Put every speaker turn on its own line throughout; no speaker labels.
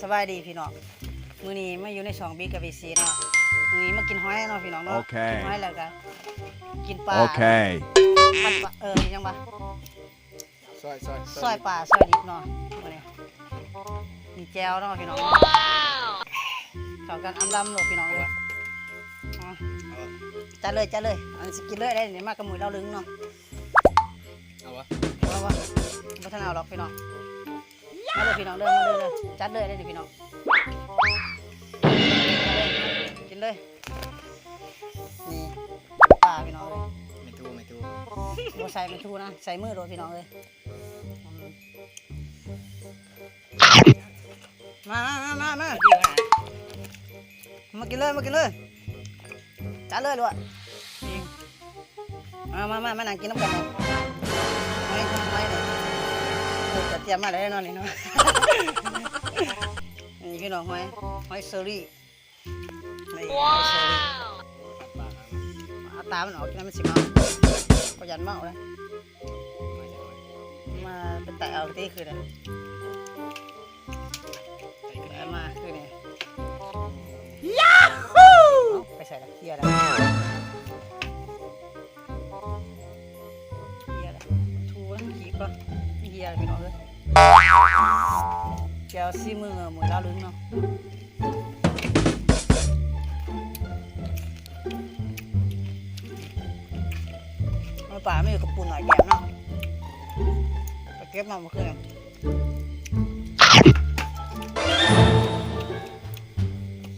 สบายดีพี่น้องมื้อนี้มาอยู่ในช่องบิ๊กกับบีซีเนาะมื้อนี้มากินหอยเนาะพี่น้องเนาะ
โอเค
กินหอยแล้วก็กินปลา
Okay.
ผัดปลาเออยังบ่
ซอยซอย
ซอยปลาซอยดิบเนาะมื้อนี้มีแจวเนาะพี่น้องเข้ากันอำลำโลดพี่น้องเลยอ๋อจัดเลยจัดเลยอันนสิกินเลยได้นี่มากับหมูเราลึงเนาะ
เอาวะ
ว่าว่าบ่ทันเอาหรอกพี่น้อง มาเลยพี่น้องเด้อมาเลยเด้อจัดเลยได้นี่พี่น้องกินเลยนี่ปลาพี่น้องเลย
ไม่ทูไม่ทู
บ่ใส่ไม่ทูนะใส่มือโดนพี่น้องเลยมามามามามา
เดียวฮะ
มากินเลยมากินเลยจัดเลยด้วยมามามามานั่งกินน้ำกันเลยไม่ทำไมเนี่ย เออจะเตรียมมาได้แน่นอนนี่เนาะนี่พี่น้องหอยหอยเซอรี่นี่หอยเซอรี่เอาตามันออกกินแล้วมันสิเมาก็ยันเมาเลยมาเป็นแต่เอาที่คือเนี่ยแต่มาคือเนี่ยยาฮูไปใส่ละเฮียละเฮียละทูแล้วขีบก็เฮียละพี่น้องเลยแกวซีมือมือลาลึงเนาะมันป่าไม่อยู่กับปูนหน่อยแกมเนาะไปเก็บ มาเมื่อคืน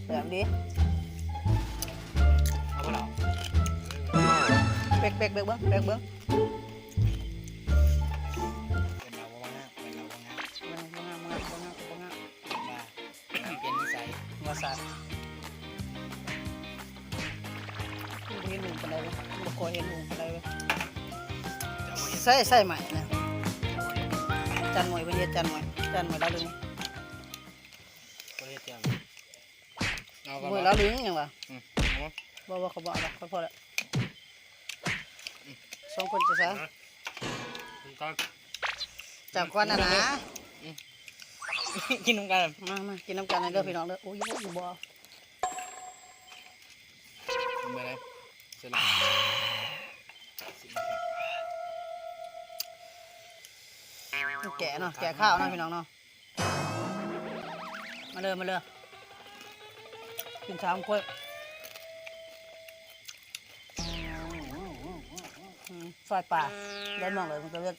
แบบนี้
เอาปะเรา
เป๊กเป๊กเป๊กเบิ้ ใส่ใส่ใหม่นะจันหมวยเป็นเฮ็ดจันหมวยจันหมวยลาลึง
ก็เรียกเตรียมเอา
หมวยลาลึงยังวะ
เอา
บ่บ่เขาบอกแล้วเขาพอแล้วสองคนจะซะ
ก็
จากควันน่ะนะ
กินน้ำกัน
มามากินน้ำกันเลยเด้อพี่น้องเด้อโอ้ยอยู่บ่
กินไปเลยเสร็จแล้ว
แกะเนาะแกะข้าวเนาะพี่น้องเนาะมาเลยมาเลยกินชามกล้วยซอยป่าเดินมองเลยมันก็เลือก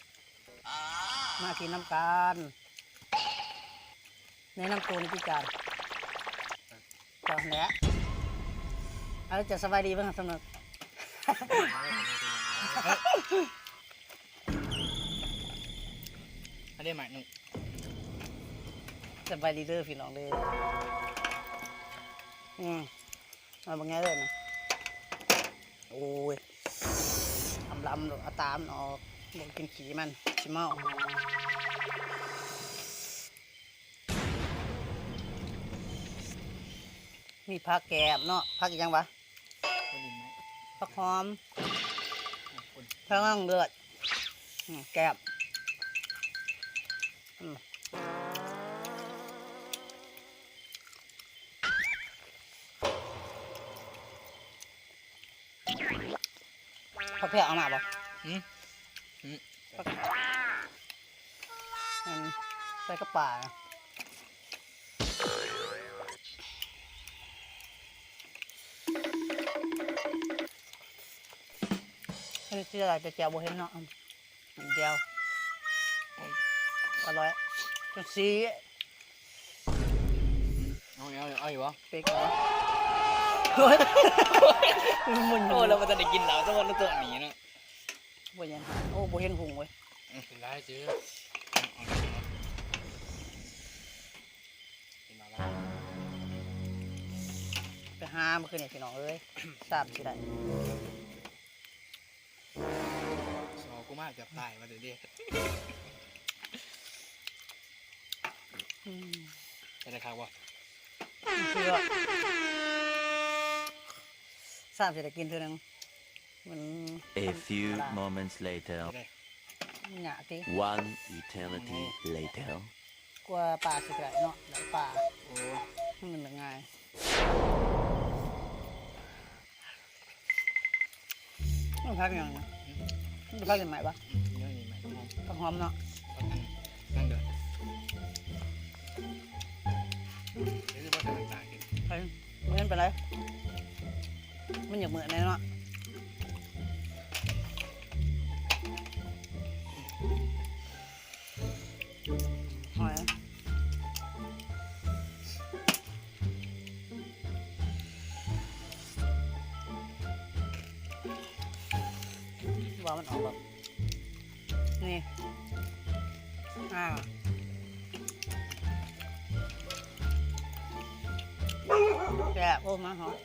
มากินน้ำกันในน้ำตัวในพิการจอแหละเอาจะสบายดีบ้างสำหรับ
อันนี้หมายหนึ่ง
สบายดีเด้อพี่น้องเด้ออืมเอาบางไงเลยนะโอ้ยทำลำลูกเอาตามนออกบอกกินขี้มันชิเมามีผักแกบเนาะผักอีกอยังวะ
ก็ดินไหม
ผักหอม
คน
ผักน่องเลือดอืมแกบอืม ผักเพียเอามาบ่
อืม
อืมใส่กระป๋าอันนี้ที่อะไรจะเจียวบ่เห็นเนาะอืมเดียว อร่อยจะซี
เอาเอาเอาอยู่วะ
เป็กเหรอโอ้ยมัน
โอ้เราไม่ได้กินแล้วต้องวันตัวหนีเนาะ
บ่เห็นโอ้บ่เห็นหุงเว้ย
เป็นไรจื้อกินมาบ้าง
ไปหาเมื่อคืนนี่พี่น้องเอ้ยทราบสิได้
สอกูมากเกือบตายมาเดี๋ยวดิ
อืม
จะได้ครับวะ
เชื่อทราบสิได้กินเท่านึงมัน
A few moments later,
ได้
หยาติ
one eternity later.
กลัวปลาสิไก่เนาะแล้วปลา
โอ้
ให้มันง่ายมันพักยังไงมันพักยังไงปะ
เดี๋ยวนี้ใหม่ต้อง
ก็หอมเนาะ
นั่งเด้อนี่
ไม่เป็นไร มันอยากเหมือนแน่เนาะ แกะโอ้มาหอม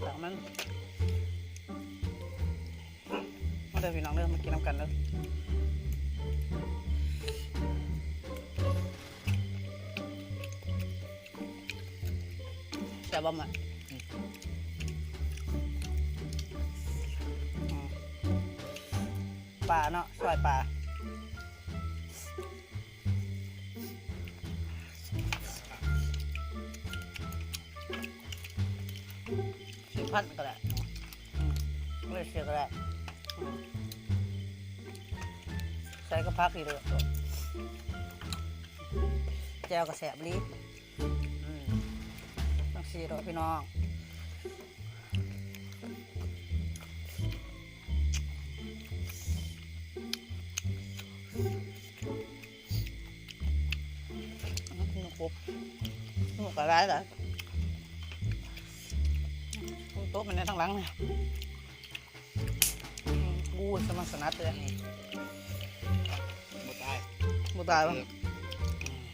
แต่มันมาเดินพี่น้องเดินมากินน้ำกันเลยแต่บ่มาปลาเนาะซอยปลา พันก็ได้อืมไม่เสียก็ได้อืมใส่ก็พักอีกเลยแจวกระแสบลีอืมต้องสีดอกพี่น้องอันนี้คือปุ๊บหนูกระไรเหรอ โต๊ะมันในทางหลังเนี่ยกูสมัครสนัดเลย
หมดได้
บูตายปะ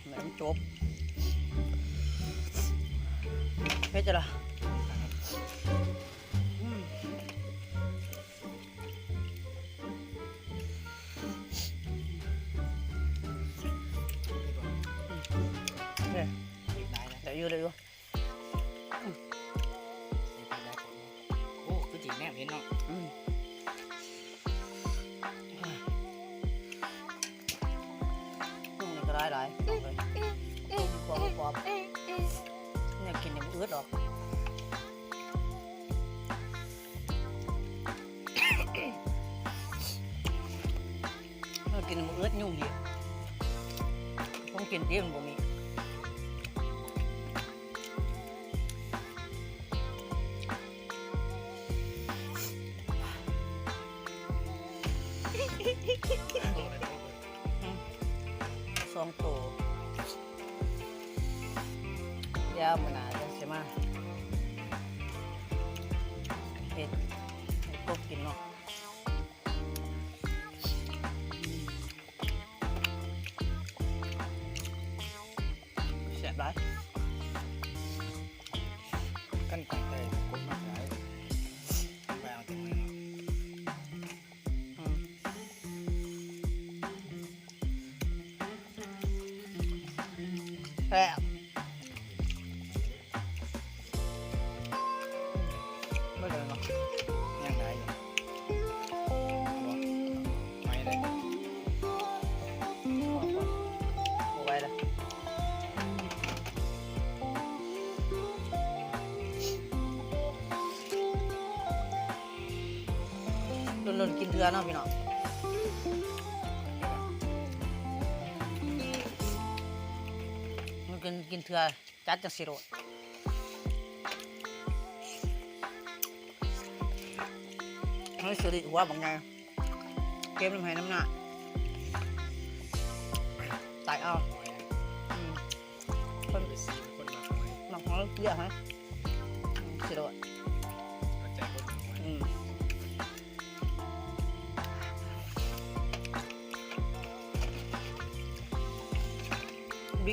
แหลมนจบเพชรจะละอืมเนี่ย
อีกได้นะ
เดี๋ยวอยู่เดี๋ยวอยู่
นุ่
งนี่ก็ได้หลายเอาเลยกรอบกรอบเนี่ยกินเนี่ยมันอืดหรอกกินหมูเอื้อยุ่งดีผมกินเตี้ยมันบ่มี ซ่บไม่เลยเนาะ
ยังได้อยู่ไม่ได้
เอาไว้เลยลุนๆกินเถื่อเนาะพี่น้อง กินกินเถื่อจัดจังสิโรดให้สิริหัวบังไงเกมน้ำไห้น้ำหน้าตายเอา
คน
หนักของเราเยอะฮะสิโรด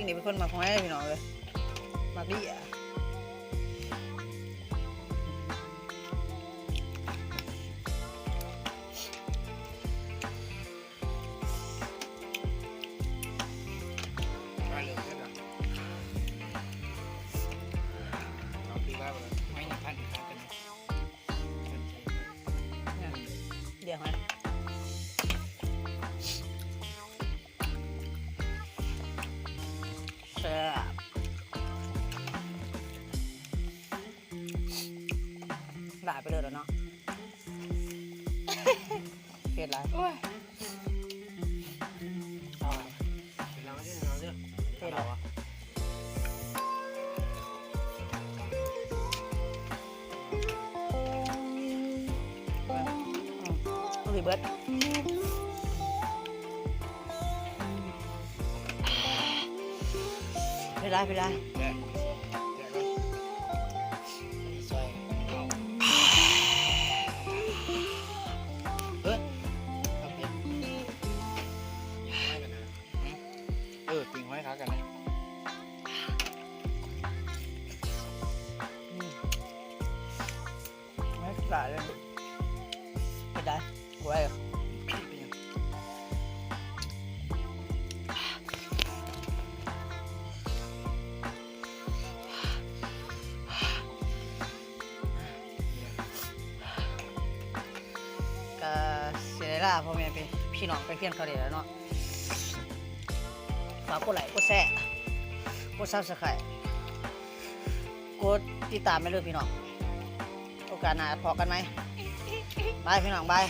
นี่
เป็นคนมาของให้พี่น้องเลยมาดีอะ
ไปเลย
แล้วเนาะเผ็ดไร
โอ้ย
เอาอะ
เป็นเราเนี่ยเราเนี่ย
เผ็ดเหรอวะต้องรีเบิร์ดไปได้ไปได้า
ยเลย
ไปได้ไว้เหรอ
เป็นยัง
ก็เสียได้ล่ะพ่อแม่เป็นพี่น้องไปเพี้ยนเขาเดียวเนาะฝากกดไลค์กดแชร์กดซับสไครต์กดติดตามไปเลยพี่น้อง กาสหน้าพอกันไหมบายพี่น้องบาย